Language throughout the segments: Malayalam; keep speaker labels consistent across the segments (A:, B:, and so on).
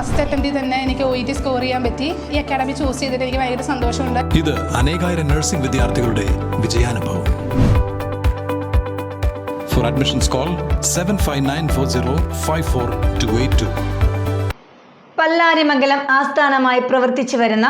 A: ഫസ്റ്റ് അറ്റംപ്റ്റിൽ തന്നെ എനിക്ക് ഒ ഇ ടി സ്കോർ ചെയ്യാൻ പറ്റി. ഈ അക്കാഡമി ചൂസ് ചെയ്തിട്ട് എനിക്ക് ഭയങ്കര സന്തോഷമുണ്ട്.
B: ഇത് അനേകായിരം നഴ്സിംഗ് വിദ്യാർത്ഥികളുടെ വിജയാനുഭവം. For admissions call seven five nine four zero five four two eight two
C: Pallarimangalam ആസ്ഥാനമായി പ്രവർത്തിച്ചു വരുന്ന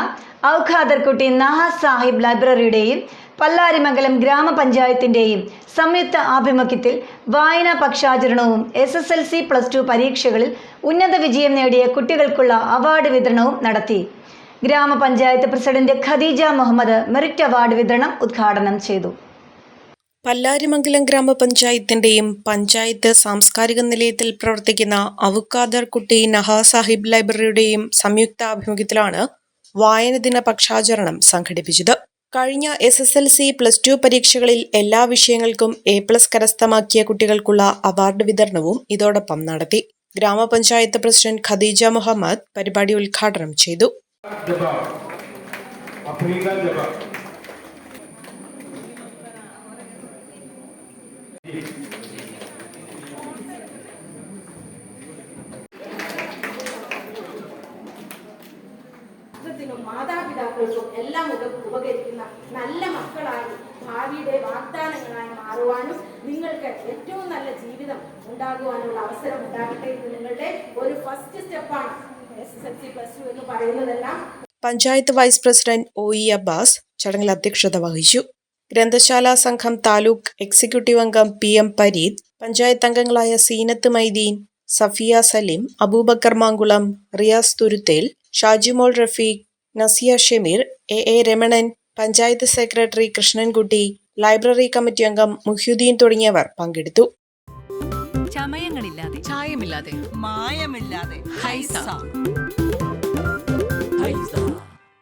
C: ഔഖാദർകുട്ടി നഹാസ് സാഹിബ് ലൈബ്രറിയുടെയും പല്ലാരിമംഗലം ഗ്രാമപഞ്ചായത്തിന്റെയും സംയുക്ത ആഭിമുഖ്യത്തിൽ വായനാ പക്ഷാചരണവും S S L C plus two പരീക്ഷകളിൽ ഉന്നത വിജയം നേടിയ കുട്ടികൾക്കുള്ള അവാർഡ് വിതരണവും നടത്തി. ഗ്രാമപഞ്ചായത്ത് president Khadeeja Muhammad merit award വിതരണം ഉദ്ഘാടനം ചെയ്തു.
D: പല്ലാരിമംഗലം ഗ്രാമപഞ്ചായത്തിന്റെയും പഞ്ചായത്ത് സാംസ്കാരിക നിലയത്തിൽ പ്രവർത്തിക്കുന്ന അവുക്കാദർ കുട്ടി നഹാ സാഹിബ് ലൈബ്രറിയുടെയും സംയുക്ത ആഭിമുഖ്യത്തിലാണ് വായന ദിന പക്ഷാചരണം സംഘടിപ്പിച്ചത്. കഴിഞ്ഞ S S L C plus two പരീക്ഷകളിൽ എല്ലാ വിഷയങ്ങൾക്കും എ പ്ലസ് കരസ്ഥമാക്കിയ കുട്ടികൾക്കുള്ള അവാർഡ് വിതരണവും ഇതോടൊപ്പം നടത്തി ഗ്രാമപഞ്ചായത്ത് പ്രസിഡന്റ് ഖദീജ മുഹമ്മദ് പരിപാടി ഉദ്ഘാടനം ചെയ്തു
E: Thank you.
F: രാഷ്ട്രത്തിനും മാതാപിതാക്കൾക്കും എല്ലാം ഉപകരിക്കുന്ന നല്ല മക്കളായി ഭാവിയുടെ വാഗ്ദാനങ്ങളായി മാറുവാനും നിങ്ങൾക്ക് ഏറ്റവും നല്ല ജീവിതം ഉണ്ടാകുവാനുള്ള അവസരം ഉണ്ടാകട്ടെ ഇത് നിങ്ങളുടെ ഒരു ഫസ്റ്റ് സ്റ്റെപ്പാണ് S S L C plus two എന്ന് പറയുന്നതെല്ലാം.
D: Panchayat vice president O E Abbas ചടങ്ങിൽ അധ്യക്ഷത വഹിച്ചു. ഗ്രന്ഥശാല സംഘം താലൂക്ക് എക്സിക്യൂട്ടീവ് അംഗം പി എം പരീദ് പഞ്ചായത്ത് അംഗങ്ങളായ Seenath Maideen Safiya Saleem Abubakar Mankulam Riyas Thuruthel Shajimol Rafeeq Nasiya Shameer A A Ramanan panchayat secretary Krishnankutty library committee അംഗം മുഹ്യുദ്ദീൻ തുടങ്ങിയവർ പങ്കെടുത്തു.
G: ചമയങ്ങളില്ലാതെ
H: ചായമില്ലാതെ
G: മായമില്ലാതെ ഹൈസ.